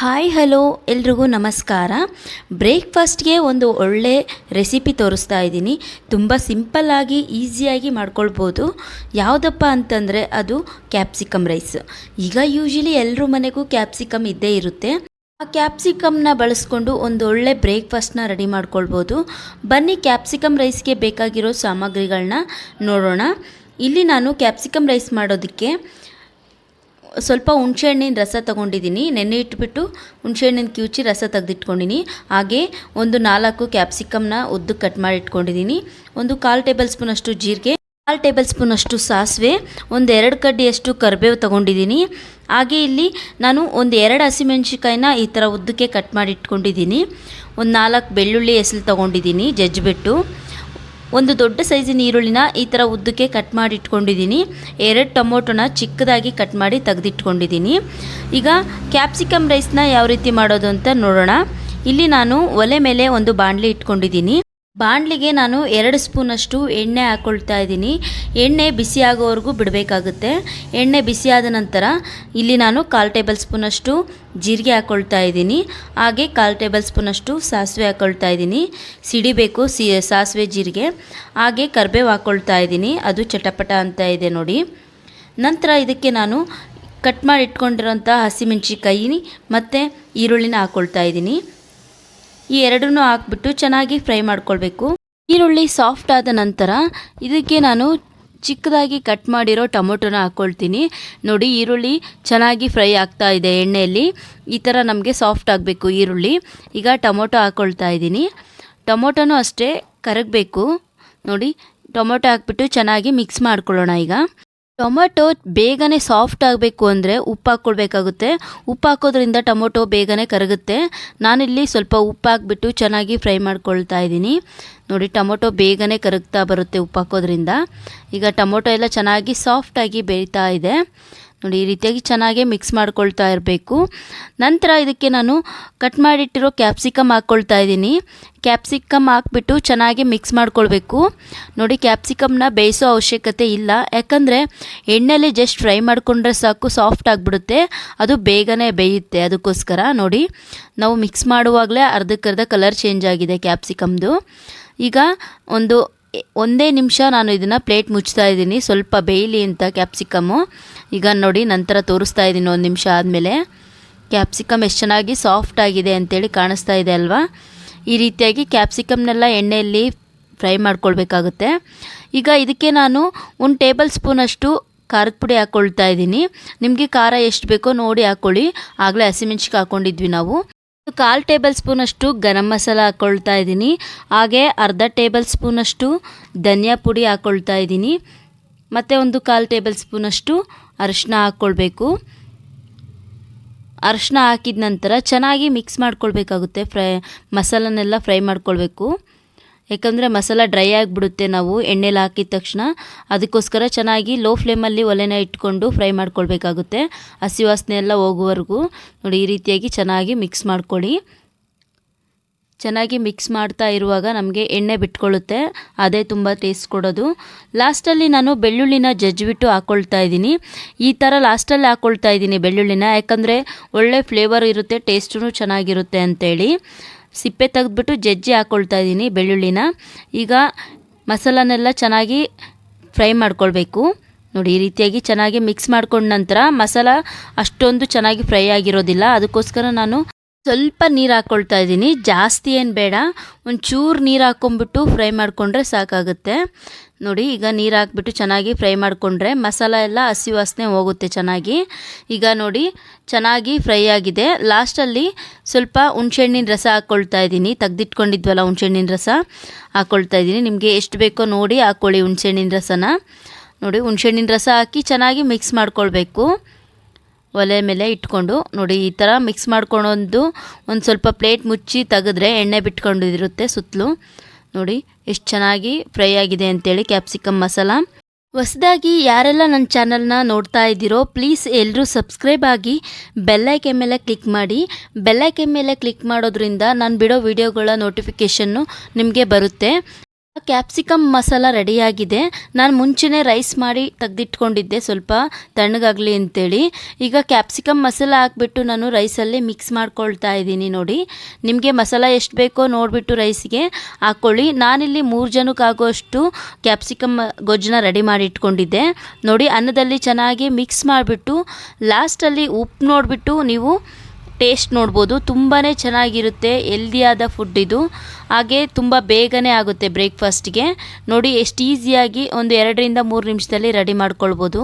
Hi, hello, ಎಲ್ರಿಗೂ ನಮಸ್ಕಾರ. ಬ್ರೇಕ್ಫಾಸ್ಟ್ಗೆ ಒಂದು ಒಳ್ಳೆ ರೆಸಿಪಿ ತೋರಿಸ್ತಾ ಇದ್ದೀನಿ. ತುಂಬ ಸಿಂಪಲ್ಲಾಗಿ ಈಸಿಯಾಗಿ ಮಾಡ್ಕೊಳ್ಬೋದು. ಯಾವುದಪ್ಪ ಅಂತಂದರೆ, ಅದು ಕ್ಯಾಪ್ಸಿಕಮ್ ರೈಸ್. ಈಗ ಯೂಶಲಿ ಎಲ್ಲರ ಮನೆಗೂ ಕ್ಯಾಪ್ಸಿಕಮ್ ಇದ್ದೇ ಇರುತ್ತೆ. ಆ ಕ್ಯಾಪ್ಸಿಕಮ್ನ ಬಳಸ್ಕೊಂಡು ಒಂದು ಒಳ್ಳೆ ಬ್ರೇಕ್ಫಾಸ್ಟ್ನ ರೆಡಿ ಮಾಡ್ಕೊಳ್ಬೋದು. ಬನ್ನಿ, ಕ್ಯಾಪ್ಸಿಕಮ್ ರೈಸ್ಗೆ ಬೇಕಾಗಿರೋ ಸಾಮಗ್ರಿಗಳನ್ನ ನೋಡೋಣ. ಇಲ್ಲಿ ನಾನು ಕ್ಯಾಪ್ಸಿಕಮ್ ರೈಸ್ ಮಾಡೋದಕ್ಕೆ ಸ್ವಲ್ಪ ಹುಣಸೆಹಣ್ಣಿನ ರಸ ತೊಗೊಂಡಿದ್ದೀನಿ. ನೆನೆ ಇಟ್ಬಿಟ್ಟು ಹುಣಸೆಹಣ್ಣಿನ ಕಿವುಚಿ ರಸ ತೆಗೆದಿಟ್ಕೊಂಡಿನಿ. ಹಾಗೆ ಒಂದು ನಾಲ್ಕು ಕ್ಯಾಪ್ಸಿಕಮ್ನ ಉದ್ದು ಕಟ್ ಮಾಡಿ ಇಟ್ಕೊಂಡಿದ್ದೀನಿ ಒಂದು ಕಾಲು ಟೇಬಲ್ ಸ್ಪೂನಷ್ಟು ಜೀರಿಗೆ, ಕಾಲು ಟೇಬಲ್ ಸ್ಪೂನಷ್ಟು ಸಾಸಿವೆ, ಒಂದು ಎರಡು ಕಡ್ಡಿಯಷ್ಟು ಕರಿಬೇವು ತೊಗೊಂಡಿದ್ದೀನಿ ಹಾಗೆ ಇಲ್ಲಿ ನಾನು ಒಂದು ಎರಡು ಹಸಿಮೆಣ್ಸಿಕಾಯಿನ ಈ ಥರ ಉದ್ದಕ್ಕೆ ಕಟ್ ಮಾಡಿ ಇಟ್ಕೊಂಡಿದ್ದೀನಿ ಒಂದು ನಾಲ್ಕು ಬೆಳ್ಳುಳ್ಳಿ ಹೆಸಲು ತೊಗೊಂಡಿದ್ದೀನಿ ಜಜ್ಜಿಬಿಟ್ಟು. ಒಂದು ದೊಡ್ಡ ಸೈಜಿನ ಈರುಳ್ಳಿನ ಈ ಥರ ಉದ್ದಕ್ಕೆ ಕಟ್ ಮಾಡಿ ಇಟ್ಕೊಂಡಿದ್ದೀನಿ ಎರಡು ಟೊಮೊಟೊನ ಚಿಕ್ಕದಾಗಿ ಕಟ್ ಮಾಡಿ ತೆಗೆದಿಟ್ಕೊಂಡಿದ್ದೀನಿ. ಈಗ ಕ್ಯಾಪ್ಸಿಕಮ್ ರೈಸ್ನ ಯಾವ ರೀತಿ ಮಾಡೋದು ಅಂತ ನೋಡೋಣ. ಇಲ್ಲಿ ನಾನು ಒಲೆ ಮೇಲೆ ಒಂದು ಬಾಣಲಿ ಇಟ್ಕೊಂಡಿದ್ದೀನಿ. ಬಾಣಲಿಗೆ ನಾನು ಎರಡು ಸ್ಪೂನಷ್ಟು ಎಣ್ಣೆ ಹಾಕ್ಕೊಳ್ತಾ ಇದ್ದೀನಿ. ಎಣ್ಣೆ ಬಿಸಿ ಆಗೋವರೆಗೂ ಬಿಡಬೇಕಾಗುತ್ತೆ. ಎಣ್ಣೆ ಬಿಸಿಯಾದ ನಂತರ ಇಲ್ಲಿ ನಾನು ಕಾಲು ಟೇಬಲ್ ಸ್ಪೂನಷ್ಟು ಜೀರಿಗೆ ಹಾಕ್ಕೊಳ್ತಾ ಇದ್ದೀನಿ. ಹಾಗೆ ಕಾಲು ಟೇಬಲ್ ಸ್ಪೂನಷ್ಟು ಸಾಸಿವೆ ಹಾಕ್ಕೊಳ್ತಾ ಇದ್ದೀನಿ. ಸಿಡಿಬೇಕು ಸಿ, ಸಾಸಿವೆ ಜೀರಿಗೆ. ಹಾಗೆ ಕರಿಬೇವು ಹಾಕ್ಕೊಳ್ತಾ ಇದ್ದೀನಿ. ಅದು ಚಟಪಟ ಅಂತ ಇದೆ ನೋಡಿ. ನಂತರ ಇದಕ್ಕೆ ನಾನು ಕಟ್ ಮಾಡಿ ಇಟ್ಕೊಂಡಿರೋಂಥ ಮತ್ತು ಈರುಳ್ಳಿನ ಹಾಕ್ಕೊಳ್ತಾ ಇದ್ದೀನಿ. ಈ ಎರಡನ್ನೂ ಹಾಕ್ಬಿಟ್ಟು ಚೆನ್ನಾಗಿ ಫ್ರೈ ಮಾಡ್ಕೊಳ್ಬೇಕು. ಈರುಳ್ಳಿ ಸಾಫ್ಟ್ ಆದ ನಂತರ ಇದಕ್ಕೆ ನಾನು ಚಿಕ್ಕದಾಗಿ ಕಟ್ ಮಾಡಿರೋ ಟೊಮೊಟೊನ ಹಾಕ್ಕೊಳ್ತೀನಿ ನೋಡಿ ಈರುಳ್ಳಿ ಚೆನ್ನಾಗಿ ಫ್ರೈ ಆಗ್ತಾ ಇದೆ ಎಣ್ಣೆಯಲ್ಲಿ. ಈ ಥರ ನಮಗೆ ಸಾಫ್ಟ್ ಆಗಬೇಕು ಈರುಳ್ಳಿ. ಈಗ ಟೊಮೊಟೊ ಹಾಕ್ಕೊಳ್ತಾ ಇದ್ದೀನಿ. ಟೊಮೊಟೊನೂ ಅಷ್ಟೇ ಕರಗಬೇಕು. ನೋಡಿ ಟೊಮೊಟೊ ಹಾಕ್ಬಿಟ್ಟು ಚೆನ್ನಾಗಿ ಮಿಕ್ಸ್ ಮಾಡ್ಕೊಳ್ಳೋಣ ಈಗ. ಟೊಮೊಟೊ ಬೇಗನೆ ಸಾಫ್ಟ್ ಆಗಬೇಕು ಅಂದರೆ ಉಪ್ಪು ಹಾಕ್ಕೊಳ್ಬೇಕಾಗುತ್ತೆ ಉಪ್ಪು ಹಾಕೋದ್ರಿಂದ ಟೊಮೊಟೊ ಬೇಗನೆ ಕರಗುತ್ತೆ. ನಾನಿಲ್ಲಿ ಸ್ವಲ್ಪ ಉಪ್ಪು ಹಾಕ್ಬಿಟ್ಟು ಚೆನ್ನಾಗಿ ಫ್ರೈ ಮಾಡ್ಕೊಳ್ತಾ ಇದ್ದೀನಿ. ನೋಡಿ, ಟೊಮೊಟೊ ಬೇಗನೆ ಕರಗ್ತಾ ಬರುತ್ತೆ ಉಪ್ಪು ಹಾಕೋದ್ರಿಂದ. ಈಗ ಟೊಮೊಟೊ ಎಲ್ಲ ಚೆನ್ನಾಗಿ ಸಾಫ್ಟಾಗಿ ಬೇಯ್ತಾ ಇದೆ. ನೋಡಿ, ಈ ರೀತಿಯಾಗಿ ಚೆನ್ನಾಗಿ ಮಿಕ್ಸ್ ಮಾಡ್ಕೊಳ್ತಾ ಇರಬೇಕು. ನಂತರ ಇದಕ್ಕೆ ನಾನು ಕಟ್ ಮಾಡಿಟ್ಟಿರೋ ಕ್ಯಾಪ್ಸಿಕಮ್ ಹಾಕ್ಕೊಳ್ತಾ ಇದ್ದೀನಿ. ಕ್ಯಾಪ್ಸಿಕಮ್ ಹಾಕ್ಬಿಟ್ಟು ಚೆನ್ನಾಗಿ ಮಿಕ್ಸ್ ಮಾಡ್ಕೊಳ್ಬೇಕು. ನೋಡಿ ಕ್ಯಾಪ್ಸಿಕಮ್ನ ಬೇಯಿಸೋ ಅವಶ್ಯಕತೆ ಇಲ್ಲ. ಯಾಕಂದರೆ ಎಣ್ಣೆಯಲ್ಲಿ ಜಸ್ಟ್ ಫ್ರೈ ಮಾಡಿಕೊಂಡ್ರೆ ಸಾಕು ಸಾಫ್ಟ್ ಆಗಿಬಿಡುತ್ತೆ. ಅದು ಬೇಗನೆ ಬೇಯುತ್ತೆ. ಅದಕ್ಕೋಸ್ಕರ ನೋಡಿ, ನಾವು ಮಿಕ್ಸ್ ಮಾಡುವಾಗಲೇ ಅರ್ಧಕ್ಕರ್ಧ ಕಲರ್ ಚೇಂಜ್ ಆಗಿದೆ ಕ್ಯಾಪ್ಸಿಕಮ್ದು ಈಗ ಒಂದು ಒಂದೇ ನಿಮಿಷ ನಾನು ಇದನ್ನು ಪ್ಲೇಟ್ ಮುಚ್ತಾ ಇದ್ದೀನಿ. ಸ್ವಲ್ಪ ಬೇಯಲಿ ಅಂತ ಕ್ಯಾಪ್ಸಿಕಮ್ಮು. ಈಗ ನೋಡಿ ನಂತರ ತೋರಿಸ್ತಾ ಇದ್ದೀನಿ ಒಂದು ನಿಮಿಷ ಆದಮೇಲೆ. ಕ್ಯಾಪ್ಸಿಕಮ್ ಎಷ್ಟು ಚೆನ್ನಾಗಿ ಸಾಫ್ಟ್ ಆಗಿದೆ ಅಂತೇಳಿ ಕಾಣಿಸ್ತಾ ಇದೆ ಅಲ್ವಾ? ಈ ರೀತಿಯಾಗಿ ಕ್ಯಾಪ್ಸಿಕಮ್ನೆಲ್ಲ ಎಣ್ಣೆಯಲ್ಲಿ ಫ್ರೈ ಮಾಡ್ಕೊಳ್ಬೇಕಾಗುತ್ತೆ. ಈಗ ಇದಕ್ಕೆ ನಾನು ಒಂದು ಟೇಬಲ್ ಸ್ಪೂನಷ್ಟು ಖಾರದ ಪುಡಿ ಹಾಕ್ಕೊಳ್ತಾ ಇದ್ದೀನಿ. ನಿಮಗೆ ಖಾರ ಎಷ್ಟು ಬೇಕೋ ನೋಡಿ ಹಾಕ್ಕೊಳ್ಳಿ ಆಗಲೇ ಹಸಿಮೆಣ್ಸಿಗೆ ಹಾಕ್ಕೊಂಡಿದ್ವಿ ನಾವು. ಕಾಲು ಟೇಬಲ್ ಸ್ಪೂನಷ್ಟು ಗರಂ ಮಸಾಲ ಹಾಕ್ಕೊಳ್ತಾ ಇದ್ದೀನಿ. ಹಾಗೆ ಅರ್ಧ ಟೇಬಲ್ ಸ್ಪೂನಷ್ಟು ಧನಿಯಾ ಪುಡಿ ಹಾಕ್ಕೊಳ್ತಾ ಇದ್ದೀನಿ. ಮತ್ತು ಒಂದು ಕಾಲು ಟೇಬಲ್ ಸ್ಪೂನಷ್ಟು ಅರಿಶಿನ ಹಾಕ್ಕೊಳ್ಬೇಕು ಅರಿಶಿನ ಹಾಕಿದ ನಂತರ ಚೆನ್ನಾಗಿ ಮಿಕ್ಸ್ ಮಾಡ್ಕೊಳ್ಬೇಕಾಗುತ್ತೆ. ಫ್ರೈ ಮಸಾಲನೆಲ್ಲ ಫ್ರೈ ಮಾಡ್ಕೊಳ್ಬೇಕು. ಯಾಕಂದರೆ ಮಸಾಲ ಡ್ರೈ ಆಗಿಬಿಡುತ್ತೆ ನಾವು ಎಣ್ಣೆಲಿ ಹಾಕಿದ ತಕ್ಷಣ. ಅದಕ್ಕೋಸ್ಕರ ಚೆನ್ನಾಗಿ ಲೋ ಫ್ಲೇಮಲ್ಲಿ ಒಲೆನ ಇಟ್ಕೊಂಡು ಫ್ರೈ ಮಾಡ್ಕೊಳ್ಬೇಕಾಗುತ್ತೆ. ಹಸಿ ವಾಸನೆ ಎಲ್ಲ ಹೋಗುವವರೆಗೂ ನೋಡಿ, ಈ ರೀತಿಯಾಗಿ ಚೆನ್ನಾಗಿ ಮಿಕ್ಸ್ ಮಾಡ್ಕೊಳ್ಳಿ. ಚೆನ್ನಾಗಿ ಮಿಕ್ಸ್ ಮಾಡ್ತಾ ಇರುವಾಗ ನಮಗೆ ಎಣ್ಣೆ ಬಿಟ್ಕೊಳ್ಳುತ್ತೆ. ಅದೇ ತುಂಬ ಟೇಸ್ಟ್ ಕೊಡೋದು. ಲಾಸ್ಟಲ್ಲಿ ನಾನು ಬೆಳ್ಳುಳ್ಳಿನ ಜಜ್ಜಿಬಿಟ್ಟು ಹಾಕ್ಕೊಳ್ತಾ ಇದ್ದೀನಿ. ಈ ಥರ ಲಾಸ್ಟಲ್ಲಿ ಹಾಕ್ಕೊಳ್ತಾ ಇದ್ದೀನಿ ಬೆಳ್ಳುಳ್ಳಿನ. ಯಾಕಂದರೆ ಒಳ್ಳೆ ಫ್ಲೇವರ್ ಇರುತ್ತೆ ಟೇಸ್ಟೂ ಚೆನ್ನಾಗಿರುತ್ತೆ ಅಂತೇಳಿ. ಸಿಪ್ಪೆ ತೆಗೆದ್ಬಿಟ್ಟು ಜಜ್ಜಿ ಹಾಕ್ಕೊಳ್ತಾ ಇದ್ದೀನಿ ಬೆಳ್ಳುಳ್ಳಿನ. ಈಗ ಮಸಾಲನೆಲ್ಲ ಚೆನ್ನಾಗಿ ಫ್ರೈ ಮಾಡ್ಕೊಳ್ಬೇಕು. ನೋಡಿ, ಈ ರೀತಿಯಾಗಿ ಚೆನ್ನಾಗಿ ಮಿಕ್ಸ್ ಮಾಡ್ಕೊಂಡ ನಂತರ ಮಸಾಲ ಅಷ್ಟೊಂದು ಚೆನ್ನಾಗಿ ಫ್ರೈ ಆಗಿರೋದಿಲ್ಲ. ಅದಕ್ಕೋಸ್ಕರ ನಾನು ಸ್ವಲ್ಪ ನೀರು ಹಾಕ್ಕೊಳ್ತಾ ಇದ್ದೀನಿ. ಜಾಸ್ತಿ ಏನು ಬೇಡ. ಒಂಚೂರು ನೀರು ಹಾಕ್ಕೊಂಬಿಟ್ಟು ಫ್ರೈ ಮಾಡಿಕೊಂಡ್ರೆ ಸಾಕಾಗುತ್ತೆ. ನೋಡಿ, ಈಗ ನೀರು ಹಾಕ್ಬಿಟ್ಟು ಚೆನ್ನಾಗಿ ಫ್ರೈ ಮಾಡಿಕೊಂಡ್ರೆ ಮಸಾಲ ಎಲ್ಲ ಹಸಿ ವಾಸನೆ ಹೋಗುತ್ತೆ ಚೆನ್ನಾಗಿ. ಈಗ ನೋಡಿ, ಚೆನ್ನಾಗಿ ಫ್ರೈ ಆಗಿದೆ. ಲಾಸ್ಟಲ್ಲಿ ಸ್ವಲ್ಪ ಹುಣ್ಸೆಹಣ್ಣಿನ ರಸ ಹಾಕ್ಕೊಳ್ತಾ ಇದ್ದೀನಿ. ತೆಗ್ದಿಟ್ಕೊಂಡಿದ್ವಲ್ಲ ಹುಣ್ಸೆಹಣ್ಣಿನ ರಸ ಹಾಕ್ಕೊಳ್ತಾ ಇದ್ದೀನಿ. ನಿಮಗೆ ಎಷ್ಟು ಬೇಕೋ ನೋಡಿ ಹಾಕ್ಕೊಳ್ಳಿ ಹುಣ್ಸೆಹಣ್ಣಿನ ರಸನ. ನೋಡಿ, ಹುಣ್ಸೆಹಣ್ಣಿನ ರಸ ಹಾಕಿ ಚೆನ್ನಾಗಿ ಮಿಕ್ಸ್ ಮಾಡ್ಕೊಳ್ಬೇಕು. ಒಲೆ ಮೇಲೆ ಇಟ್ಕೊಂಡು, ನೋಡಿ, ಈ ಥರ ಮಿಕ್ಸ್ ಮಾಡ್ಕೊಂಡೊಂದು ಒಂದು ಸ್ವಲ್ಪ ಪ್ಲೇಟ್ ಮುಚ್ಚಿ ತೆಗೆದ್ರೆ ಎಣ್ಣೆ ಬಿಟ್ಕೊಂಡಿರುತ್ತೆ ಸುತ್ತಲೂ. ನೋಡಿ, ಎಷ್ಟು ಚೆನ್ನಾಗಿ ಫ್ರೈ ಆಗಿದೆ ಅಂತೇಳಿ ಕ್ಯಾಪ್ಸಿಕಮ್ ಮಸಾಲ. ಹೊಸದಾಗಿ ಯಾರೆಲ್ಲ ನನ್ನ ಚಾನಲ್ನ ನೋಡ್ತಾ ಇದ್ದೀರೋ, ಪ್ಲೀಸ್ ಎಲ್ಲರೂ ಸಬ್ಸ್ಕ್ರೈಬ್ ಆಗಿ ಬೆಲ್ಲೈಕೆ ಮೇಲೆ ಕ್ಲಿಕ್ ಮಾಡಿ. ಬೆಲ್ಲೈಕೆ ಮೇಲೆ ಕ್ಲಿಕ್ ಮಾಡೋದ್ರಿಂದ ನಾನು ಬಿಡೋ ವಿಡಿಯೋಗಳ ನೋಟಿಫಿಕೇಷನ್ನು ನಿಮಗೆ ಬರುತ್ತೆ. ಕ್ಯಾಪ್ಸಿಕಮ್ ಮಸಾಲ ರೆಡಿಯಾಗಿದೆ. ನಾನು ಮುಂಚೆನೇ ರೈಸ್ ಮಾಡಿ ತೆಗೆದಿಟ್ಕೊಂಡಿದ್ದೆ ಸ್ವಲ್ಪ ತಣ್ಣಗಾಗಲಿ ಅಂತೇಳಿ. ಈಗ ಕ್ಯಾಪ್ಸಿಕಮ್ ಮಸಾಲ ಹಾಕ್ಬಿಟ್ಟು ನಾನು ರೈಸಲ್ಲೇ ಮಿಕ್ಸ್ ಮಾಡ್ಕೊಳ್ತಾ ಇದ್ದೀನಿ ನೋಡಿ. ನಿಮಗೆ ಮಸಾಲ ಎಷ್ಟು ಬೇಕೋ ನೋಡಿಬಿಟ್ಟು ರೈಸ್ಗೆ ಹಾಕ್ಕೊಳ್ಳಿ ನಾನಿಲ್ಲಿ ಮೂರು ಜನಕ್ಕಾಗೋಷ್ಟು ಕ್ಯಾಪ್ಸಿಕಮ್ ಗೊಜ್ಜನ್ನ ರೆಡಿ ಮಾಡಿ ಇಟ್ಕೊಂಡಿದ್ದೆ. ನೋಡಿ, ಅನ್ನದಲ್ಲಿ ಚೆನ್ನಾಗಿ ಮಿಕ್ಸ್ ಮಾಡಿಬಿಟ್ಟು ಲಾಸ್ಟಲ್ಲಿ ಉಪ್ಪು ನೋಡಿಬಿಟ್ಟು ನೀವು ಟೇಸ್ಟ್ ನೋಡ್ಬೋದು. ತುಂಬಾ ಚೆನ್ನಾಗಿರುತ್ತೆ ಹೆಲ್ದಿಯಾದ ಫುಡ್ ಇದು. ಹಾಗೆ ತುಂಬ ಬೇಗನೆ ಆಗುತ್ತೆ ಬ್ರೇಕ್ಫಾಸ್ಟ್ಗೆ ನೋಡಿ, ಎಷ್ಟು ಈಸಿಯಾಗಿ ಒಂದು ಎರಡರಿಂದ ಮೂರು ನಿಮಿಷದಲ್ಲಿ ರೆಡಿ ಮಾಡ್ಕೊಳ್ಬೋದು.